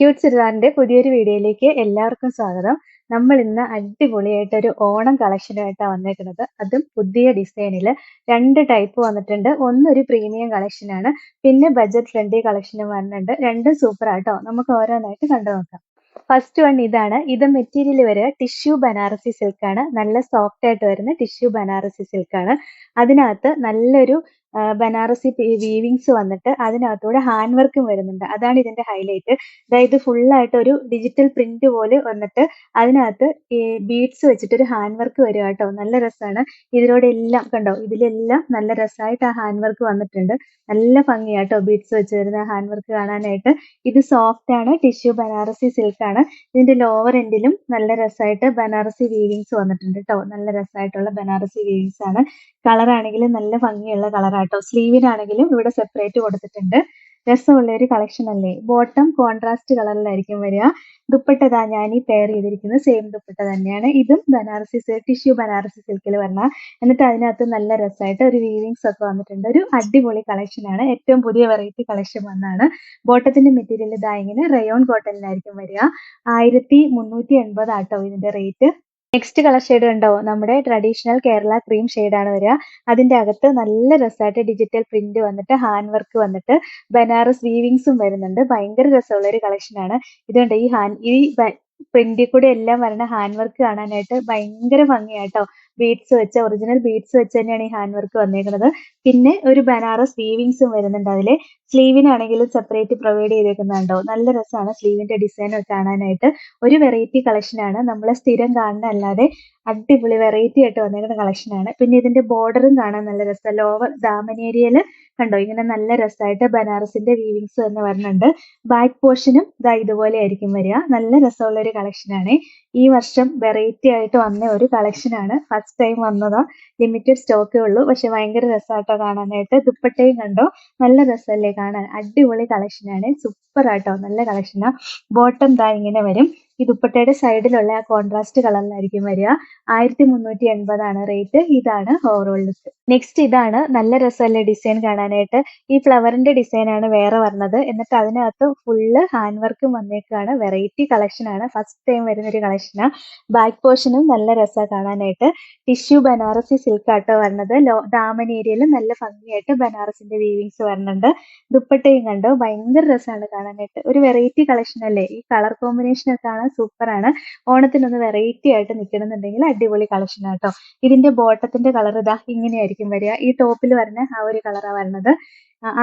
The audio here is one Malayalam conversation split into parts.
ക്യൂട്ട് ചുരിദാറിന്റെ പുതിയൊരു വീഡിയോയിലേക്ക് എല്ലാവർക്കും സ്വാഗതം. നമ്മൾ ഇന്ന് അടിപൊളിയായിട്ട് ഒരു ഓണം കളക്ഷനുമായിട്ടാണ് വന്നേക്കുന്നത്. അതും പുതിയ ഡിസൈനിൽ രണ്ട് ടൈപ്പ് വന്നിട്ടുണ്ട്. ഒന്നൊരു പ്രീമിയം കളക്ഷനാണ് പിന്നെ ബജറ്റ് ഫ്രണ്ട്ലി കളക്ഷനും വരുന്നുണ്ട് രണ്ടും സൂപ്പർ ആട്ടോ. നമുക്ക് ഓരോന്നായിട്ട് കണ്ടു നോക്കാം. ഫസ്റ്റ് വൺ ഇതാണ്. ഇത് മെറ്റീരിയൽ വരെ ടിഷ്യൂ ബനാറസി സിൽക്കാണ് നല്ല സോഫ്റ്റ് ആയിട്ട് വരുന്ന ടിഷ്യൂ ബനാറസി സിൽക്കാണ് അതിനകത്ത് നല്ലൊരു ബനാറസി വീവിങ്സ് വന്നിട്ട് അതിനകത്തൂടെ ഹാൻഡ് വർക്കും വരുന്നുണ്ട്. അതാണ് ഇതിന്റെ ഹൈലൈറ്റ് അതായത് ഫുൾ ആയിട്ട് ഒരു ഡിജിറ്റൽ പ്രിന്റ് പോലെ വന്നിട്ട് അതിനകത്ത് ഈ ബീഡ്സ് വെച്ചിട്ട് ഒരു ഹാൻഡ് വർക്ക് വരിക കേട്ടോ. നല്ല രസമാണ് ഇതിലൂടെ എല്ലാം കണ്ടോ? ഇതിലെല്ലാം നല്ല രസമായിട്ട് ആ ഹാൻഡ് വർക്ക് വന്നിട്ടുണ്ട്. നല്ല ഭംഗിയാട്ടോ ബീഡ്സ് വെച്ച് വരുന്ന ഹാൻഡ് വർക്ക് കാണാനായിട്ട്. ഇത് സോഫ്റ്റ് ആണ്. ടിഷ്യൂ ബനാറസി സിൽക്ക് ആണ്. ഇതിന്റെ ലോവർ എൻഡിലും നല്ല രസമായിട്ട് ബനാറസി വീവിങ്സ് വന്നിട്ടുണ്ട് കേട്ടോ. നല്ല രസമായിട്ടുള്ള ബനാറസി വീവിങ്സ് ആണ്. കളർ ആണെങ്കിലും നല്ല ഭംഗിയുള്ള കളറാട്ടോ സ്ലീവിനാണെങ്കിലും ഇവിടെ സെപ്പറേറ്റ് കൊടുത്തിട്ടുണ്ട്. രസമുള്ള ഒരു കളക്ഷൻ അല്ലേ? ബോട്ടം കോൺട്രാസ്റ്റ് കളറിലായിരിക്കും വരിക. ദുപ്പട്ട ഞാൻ ഈ പെയർ ചെയ്തിരിക്കുന്നത്. സെയിം ദുപ്പട്ട തന്നെയാണ്. ഇതും ബനാറസി ടിഷ്യൂ ബനാറസി സിൽക്കിൽ വരണ. എന്നിട്ട് അതിനകത്ത് നല്ല രസമായിട്ട് ഒരു വീവിങ്സ് ഒക്കെ വന്നിട്ടുണ്ട്. ഒരു അടിപൊളി കളക്ഷൻ ആണ്. ഏറ്റവും പുതിയ വെറൈറ്റി കളക്ഷൻ വന്നാണ് ബോട്ടത്തിന്റെ മെറ്റീരിയൽ ഇതാ ഇങ്ങനെ. റയോൺ കോട്ടണിലായിരിക്കും വരിക. ആയിരത്തി മുന്നൂറ്റി എൺപത് ആട്ടോ ഇതിന്റെ റേറ്റ് നെക്സ്റ്റ് കളർ ഷെയ്ഡ് ഉണ്ടോ നമ്മുടെ ട്രഡീഷണൽ കേരള ക്രീം ആണ് വരിക. അതിന്റെ അകത്ത് നല്ല രസമായിട്ട് ഡിജിറ്റൽ പ്രിന്റ് വന്നിട്ട് ഹാൻഡ് വർക്ക് വന്നിട്ട് ബനാറസ് വീവിങ്സും വരുന്നുണ്ട്. ഭയങ്കര രസമുള്ള ഒരു കളക്ഷൻ ആണ് ഈ ഹാൻഡ് ഈ പ്രിന്റിൽ കൂടെ എല്ലാം വരണ ഹാൻഡ് വർക്ക് കാണാനായിട്ട് ഭയങ്കര ഭംഗിയാട്ടോ. ബീഡ്സ് വെച്ച ഒറിജിനൽ ബീഡ്സ് വെച്ച് തന്നെയാണ് ഈ ഹാൻഡ് വർക്ക് വന്നേക്കുന്നത് പിന്നെ ഒരു ബനാറസ് വീവിങ്സും വരുന്നുണ്ട് അതിൽ. സ്ലീവിനാണെങ്കിലും സെപ്പറേറ്റ് പ്രൊവൈഡ് ചെയ്തേക്കുന്നുണ്ടോ നല്ല രസമാണ് സ്ലീവിന്റെ ഡിസൈൻ കാണാനായിട്ട്. ഒരു വെറൈറ്റി കളക്ഷനാണ് ആണ്. നമ്മളെ സ്ഥിരം കാണുന്ന അല്ലാതെ അടിപൊളി വെറൈറ്റി ആയിട്ട് വന്നേക്കുന്ന ആണ്. പിന്നെ ഇതിന്റെ ബോർഡറും കാണാൻ നല്ല രസം. ലോവർ ദാമനേരിയയിൽ കണ്ടോ? ഇങ്ങനെ നല്ല രസമായിട്ട് ബനാറസിന്റെ വീവിങ്സ് തന്നെ വരുന്നുണ്ട് ബാക്ക് പോർഷനും ഇതാ ഇതുപോലെ ആയിരിക്കും വരിക. നല്ല രസമുള്ള ഒരു കളക്ഷൻ ആണ്. ഈ വർഷം വെറൈറ്റി ആയിട്ട് വന്ന ഒരു കളക്ഷൻ ആണ്. ഫസ്റ്റ് ടൈം വന്നതാ. ലിമിറ്റഡ് സ്റ്റോക്കേ ഉള്ളൂ. പക്ഷെ ഭയങ്കര രസമായിട്ടോ കാണാനായിട്ട്. ദുപ്പട്ടയും കണ്ടോ? നല്ല രസമല്ലേ കാണാൻ. അടിപൊളി കളക്ഷൻ ആണ്. സൂപ്പർ ആട്ടോ. നല്ല കളക്ഷനാ ബോട്ടം ദാ ഇങ്ങനെ വരും. ഈ ദുപ്പട്ടയുടെ സൈഡിലുള്ള ആ കോൺട്രാസ്റ്റ് കളറിലായിരിക്കും വരിക. ആയിരത്തി മുന്നൂറ്റി എൺപതാണ് റേറ്റ് ഇതാണ് ഓവറോൾ ലുക്ക് നെക്സ്റ്റ് ഇതാണ് നല്ല രസമല്ലേ ഡിസൈൻ കാണാനായിട്ട്? ഈ ഫ്ലവറിന്റെ ഡിസൈൻ ആണ് വേറെ വരുന്നത് എന്നിട്ട് അതിനകത്ത് ഫുള്ള് ഹാൻഡ് വർക്കും വന്നേക്കാണ്. വെറൈറ്റി കളക്ഷൻ ആണ്. ഫസ്റ്റ് ടൈം വരുന്ന ഒരു കളക്ഷനാണ് ബാക്ക് പോർഷനും നല്ല രസമാണ് കാണാനായിട്ട്. ടിഷ്യൂ ബനാറസി സിൽക്ക് ആട്ടോ വരുന്നത് ലോ ദാമൻ ഏരിയയിൽ നല്ല ഭംഗിയായിട്ട് ബനാറസിന്റെ വീവിങ്സ് വരുന്നുണ്ട് ദുപ്പട്ടയും കണ്ടോ? ഭയങ്കര രസമാണ് കാണാനായിട്ട്. ഒരു വെറൈറ്റി കളക്ഷൻ അല്ലേ? ഈ കളർ കോമ്പിനേഷൻ ഒക്കെ കാണാൻ ആണ് ഓണത്തിനൊന്ന് വെറൈറ്റി ആയിട്ട് നിൽക്കണമെന്നുണ്ടെങ്കിൽ അടിപൊളി കളക്ഷൻ ആട്ടോ ഇതിന്റെ ബോട്ടത്തിന്റെ കളർ ഇതാ ഇങ്ങനെയായിരിക്കും വരിക. ഈ ടോപ്പിൽ വരുന്ന ആ ഒരു കളറാണ് വരുന്നത്.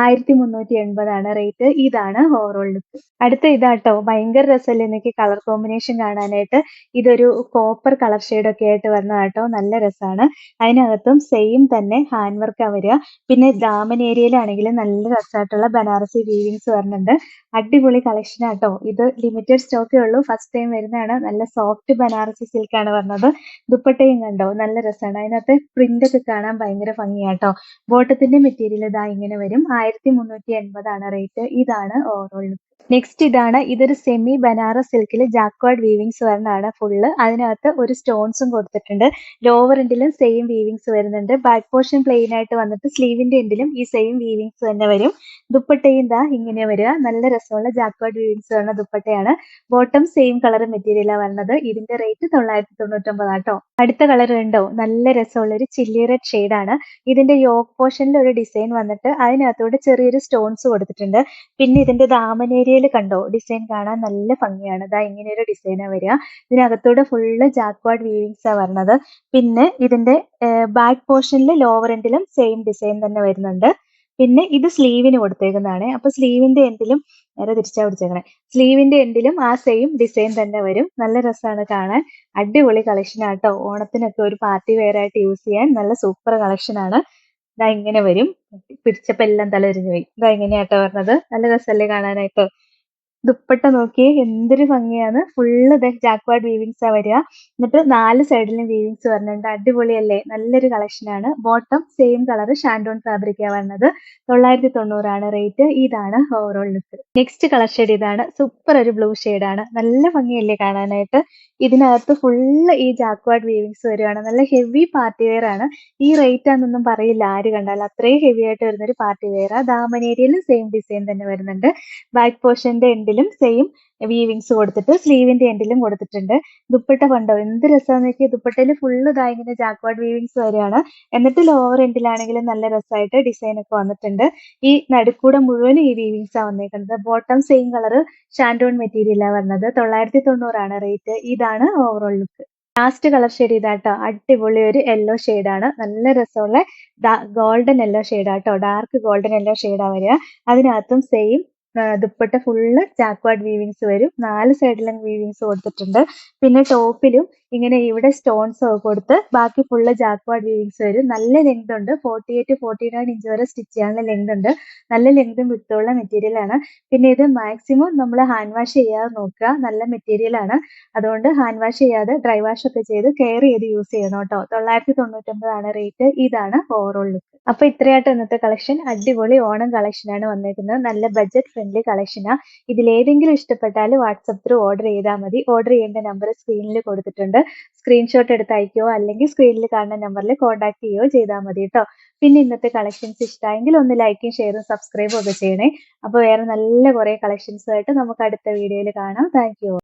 ആയിരത്തി മുന്നൂറ്റി എൺപതാണ് റേറ്റ് ഇതാണ് ഓവറോൾ ലുക്ക് അടുത്ത ഇതാട്ടോ ഭയങ്കര രസമല്ലേ എനിക്ക് കളർ കോമ്പിനേഷൻ കാണാനായിട്ട്? ഇതൊരു കോപ്പർ കളർ ഒക്കെ ആയിട്ട് വരുന്നതാട്ടോ നല്ല രസമാണ്. അതിനകത്തും സെയിം തന്നെ ഹാൻഡ് വർക്ക് വരിക. പിന്നെ ദാമൻ ഏരിയയിലാണെങ്കിലും നല്ല രസമായിട്ടുള്ള ബനാറസി വീവിങ്സ് വരുന്നുണ്ട് അടിപൊളി കളക്ഷൻ ആട്ടോ. ഇത് ലിമിറ്റഡ് സ്റ്റോക്കേ ഉള്ളൂ. ഫസ്റ്റ് ടൈം വരുന്നതാണ്. നല്ല സോഫ്റ്റ് ബനാറസി സിൽക്ക് ആണ് വരുന്നത് ദുപ്പട്ടയും കണ്ടോ? നല്ല രസമാണ്. അതിനകത്ത് പ്രിന്റ് ഒക്കെ കാണാൻ ഭയങ്കര ഭംഗിയാട്ടോ. ബോട്ടത്തിന്റെ മെറ്റീരിയൽ ഇതാ ഇങ്ങനെ വരും. ആയിരത്തി മുന്നൂറ്റി എൺപതാണ് റേറ്റ് ഇതാണ് ഓവറോൾ നെക്സ്റ്റ് ഇതാണ് ഇതൊരു സെമി ബനാറസ് സിൽക്കിൽ ജാക്വാർഡ് വീവിങ്സ് വരുന്നതാണ് ഫുള്ള് അതിനകത്ത് ഒരു സ്റ്റോൺസും കൊടുത്തിട്ടുണ്ട്. ലോവർ എൻഡിലും സെയിം വീവിങ്സ് വരുന്നുണ്ട്. ബാക്ക് പോർഷൻ പ്ലെയിൻ ആയിട്ട് വന്നിട്ട് സ്ലീവിന്റെ എൻഡിലും ഈ സെയിം വീവിങ്സ് തന്നെ വരും. ദുപ്പട്ടയും ദാ ഇങ്ങനെ വരിക. നല്ല രസമുള്ള ജാക്വാർഡ് വീവിങ്സ് വരുന്ന ദുപ്പട്ടയാണ്. ബോട്ടം സെയിം കളർ മെറ്റീരിയലാണ് വരുന്നത് ഇതിന്റെ റേറ്റ് തൊള്ളായിരത്തി തൊണ്ണൂറ്റൊമ്പത് ആട്ടോ അടുത്ത കളർ ഉണ്ടോ നല്ല രസമുള്ള ഒരു ചില്ലി റെഡ് ഷെയ്ഡ് ആണ്. ഇതിന്റെ യോക്ക് പോർഷനിൽ ഒരു ഡിസൈൻ വന്നിട്ട് അതിനകത്തൂടെ ചെറിയൊരു സ്റ്റോൺസ് കൊടുത്തിട്ടുണ്ട്. പിന്നെ ഇതിന്റെ ദാമനേരിയയിൽ കണ്ടോ? ഡിസൈൻ കാണാൻ നല്ല ഭംഗിയാണ്. ഇതാ ഇങ്ങനെ ഒരു ഡിസൈനാണ് വരിക. ഇതിനകത്തൂടെ ഫുള്ള് ജാക്വാർഡ് വീവിങ്സ് ആ വരുന്നത് പിന്നെ ഇതിന്റെ ബാക്ക് പോർഷനിൽ ലോവർ എൻഡിലും സെയിം ഡിസൈൻ തന്നെ വരുന്നുണ്ട്. പിന്നെ ഇത് സ്ലീവിന് കൊടുത്തേക്കുന്നതാണ്. അപ്പൊ സ്ലീവിന്റെ എൻഡിലും നേരെ തിരിച്ചാ പിടിച്ചേക്കണേ. സ്ലീവിന്റെ എൻഡിലും ആ സെയിം ഡിസൈൻ തന്നെ വരും. നല്ല രസമാണ് കാണാൻ. അടിപൊളി കളക്ഷൻ ആട്ടോ ഓണത്തിനൊക്കെ ഒരു പാർട്ടി വെയർ ആയിട്ട് യൂസ് ചെയ്യാൻ നല്ല സൂപ്പർ കളക്ഷൻ ആണ്. ഇതാ ഇങ്ങനെ വരും. പിടിച്ചപ്പോ എല്ലാം തലതിരിഞ്ഞു പോയി. ഇതാ ഇങ്ങനെയാട്ടോ പറഞ്ഞത് നല്ല രസമല്ലേ കാണാനായിട്ട്. ദുപ്പട്ട നോക്കിയേ എന്തൊരു ഭംഗിയാണ്. ഫുള്ള് ഇതേ ജാക്വാർഡ് വീവിങ്സ് ആ വരിക. എന്നിട്ട് നാല് സൈഡിലും വീവിങ്സ് വരുന്നുണ്ട് അടിപൊളിയല്ലേ? നല്ലൊരു കളക്ഷനാണ് ബോട്ടം സെയിം കളർ ഷാൻഡോൺ ഫാബ്രിക് ആ വരുന്നത് തൊള്ളായിരത്തി തൊണ്ണൂറാണ് റേറ്റ് ഇതാണ് overall look next colour shade ഇതാണ്. സൂപ്പർ ഒരു ബ്ലൂ ആണ്. നല്ല ഭംഗിയല്ലേ കാണാനായിട്ട്. ഇതിനകത്ത് ഫുള്ള് ഈ ജാക്വാർഡ് വീവിങ്സ് വരുവാണ് നല്ല ഹെവി പാർട്ടി വെയർ ആണ്. ഈ റേറ്റ് ആണെന്നൊന്നും പറയില്ല. ആര് കണ്ടാലും അത്രയും ഹെവി ആയിട്ട് വരുന്ന ഒരു പാർട്ടി വെയർ ആ ദാമനേരിയയിലും സെയിം ഡിസൈൻ തന്നെ വരുന്നുണ്ട്. ബാക്ക് പോർഷന്റെ എൻഡിൽ എൻഡിലും സെയിം വീവിങ്സ് കൊടുത്തിട്ട് സ്ലീവിന്റെ എൻഡിലും കൊടുത്തിട്ടുണ്ട്. ദുപ്പട്ട കണ്ടോ? എന്ത് രസമാണെന്ന് വെച്ചാൽ ദുപ്പട്ടയിൽ ഫുള്ള് ഇതായിങ്ങനെ ജാക്വാർഡ് വീവിങ്സ് വരികയാണ് എന്നിട്ട് ലോവർ എൻഡിലാണെങ്കിലും നല്ല രസമായിട്ട് ഡിസൈൻ ഒക്കെ വന്നിട്ടുണ്ട്. ഈ നടുക്കൂടെ മുഴുവൻ ഈ വീവിങ്സ് ആണ് വന്നേക്കുന്നത്. ബോട്ടം സെയിം കളർ ഷാൻഡോൺ മെറ്റീരിയലാണ് വരുന്നത് തൊള്ളായിരത്തി തൊണ്ണൂറാണ് റേറ്റ് ഇതാണ് overall look last colour shade ഇതാട്ടോ. അടിപൊളി ഒരു യെല്ലോ ആണ്. നല്ല രസമുള്ള ഗോൾഡൻ യെല്ലോ ഷെയ്ഡാട്ടോ ഡാർക്ക് ഗോൾഡൻ യെല്ലോ ഷെയ്ഡാ വരിക. അതിനകത്തും same dupatta full jacquard weavings വരും. നാല് സൈഡിലും വീവിങ്സ് കൊടുത്തിട്ടുണ്ട്. പിന്നെ ടോപ്പിലും ഇങ്ങനെ ഇവിടെ സ്റ്റോൺസ് കൊടുത്ത് ബാക്കി ഫുള്ള് ജാക്വാർഡ് വീവിങ്സ് വരും. നല്ല ലെങ്ത് ഉണ്ട്. Forty eight forty nine inch വരെ സ്റ്റിച്ച് ചെയ്യാനുള്ള ലെങ്ത് ഉണ്ട്. നല്ല ലെങ്തും വിത്തുള്ള മെറ്റീരിയൽ ആണ്. പിന്നെ ഇത് മാക്സിമം നമ്മൾ ഹാൻഡ് വാഷ് ചെയ്യാതെ നോക്കുക. നല്ല മെറ്റീരിയൽ ആണ്. അതുകൊണ്ട് ഹാൻഡ് വാഷ് ചെയ്യാതെ ഡ്രൈ വാഷ് ഒക്കെ ചെയ്ത് കെയർ ചെയ്ത് യൂസ് ചെയ്യണം കേട്ടോ. തൊള്ളായിരത്തി തൊണ്ണൂറ്റൊമ്പതാണ് റേറ്റ് ഇതാണ് ഓവറോൾ ലുക്ക് അപ്പൊ ഇത്രയായിട്ട് ഇന്നത്തെ കളക്ഷൻ അടിപൊളി ഓണം കളക്ഷൻ ആണ് വന്നേക്കുന്നത്. നല്ല ബഡ്ജറ്റ് ഫ്രണ്ട്ലി കളക്ഷനാണ് ഇതിലേതെങ്കിലും ഇഷ്ടപ്പെട്ടാൽ വാട്സപ്പ് ത്രൂ ഓർഡർ ചെയ്താൽ മതി. ഓർഡർ ചെയ്യേണ്ട നമ്പർ സ്ക്രീനിൽ കൊടുത്തിട്ടുണ്ട്. സ്ക്രീൻഷോട്ട് എടുത്ത് അയക്കുകയോ അല്ലെങ്കിൽ സ്ക്രീനിൽ കാണുന്ന നമ്പറിൽ കോൺടാക്ട് ചെയ്യുകയോ ചെയ്താൽ മതി കേട്ടോ പിന്നെ ഇന്നത്തെ കളക്ഷൻസ് ഇഷ്ടമായെങ്കിൽ ഒന്ന് ലൈക്കും ഷെയറും സബ്സ്ക്രൈബും ഒക്കെ ചെയ്യണേ. അപ്പോൾ വേറെ നല്ല കുറേ കളക്ഷൻസ് ആയിട്ട് നമുക്ക് അടുത്ത വീഡിയോയിൽ കാണാം. താങ്ക്